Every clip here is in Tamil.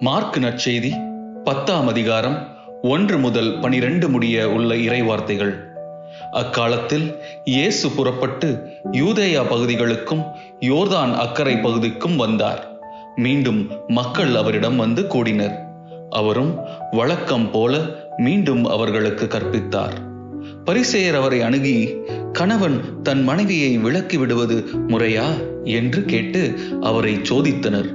மார்க் நற்செய்தி பத்தாம் அதிகாரம் ஒன்று முதல் பனிரெண்டு முடிய உள்ள இறைவார்த்தைகள். அக்காலத்தில் இயேசு புறப்பட்டு யூதேயா பகுதிகளுக்கும் யோர்தான் அக்கரை பகுதிக்கும் வந்தார். மீண்டும் மக்கள் அவரிடம் வந்து கூடினர். அவரும் வழக்கம் போல மீண்டும் அவர்களுக்கு கற்பித்தார். பரிசெயர் அவரை அணுகி கணவன் தன் மனைவியை விலக்கி விடுவது முறையா? என்று கேட்டு அவரை சோதித்தனர்.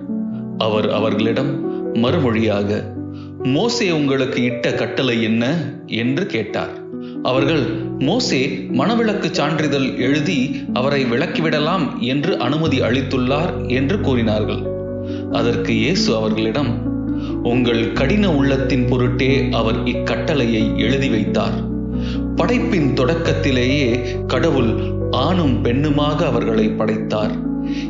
அவர் அவர்களிடம் மறுமொழியாக மோசே உங்களுக்கு இட்ட கட்டளை என்ன? என்று கேட்டார். அவர்கள் மோசே மனவிளக்கு சான்றிதழ் எழுதி அவரை விளக்கிவிடலாம் என்று அனுமதி அளித்துள்ளார் என்று கூறினார்கள். அதற்கு இயேசு அவர்களிடம் உங்கள் கடின உள்ளத்தின் பொருட்டே அவர் இக்கட்டளையை எழுதி வைத்தார். படைப்பின் தொடக்கத்திலேயே கடவுள் ஆணும் பெண்ணுமாக அவர்களை படைத்தார்.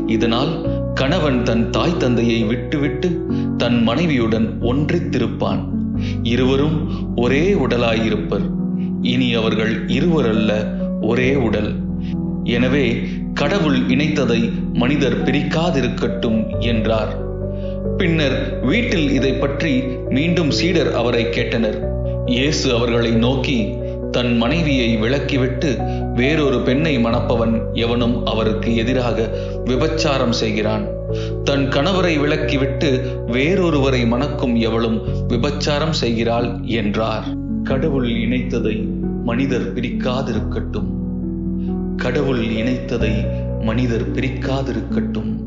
இதனால் கணவன் தன் தாய் தந்தையை விட்டுவிட்டு தன் மனைவியுடன் ஒன்றித்திருப்பான். இருவரும் ஒரே உடலாயிருப்பர். இனி அவர்கள் இருவரல்ல ஒரே உடல். எனவே கடவுள் இணைத்ததை மனிதர் பிரிக்காதிருக்கட்டும் என்றார். பின்னர் வீட்டில் இதை பற்றி மீண்டும் சீடர் அவரை கேட்டனர். இயேசு அவர்களை நோக்கி தன் மனைவியை விலக்கிவிட்டு வேறொரு பெண்ணை மணப்பவன் எவனும் அவருக்கு எதிராக விபச்சாரம் செய்கிறான். தன் கணவரை விலக்கிவிட்டு வேறொருவரை மணக்கும் எவளும் விபச்சாரம் செய்கிறாள் என்றார். கடவுள் இணைத்ததை மனிதர் பிரிக்காதிருக்கட்டும். கடவுள் இணைத்ததை மனிதர் பிரிக்காதிருக்கட்டும்.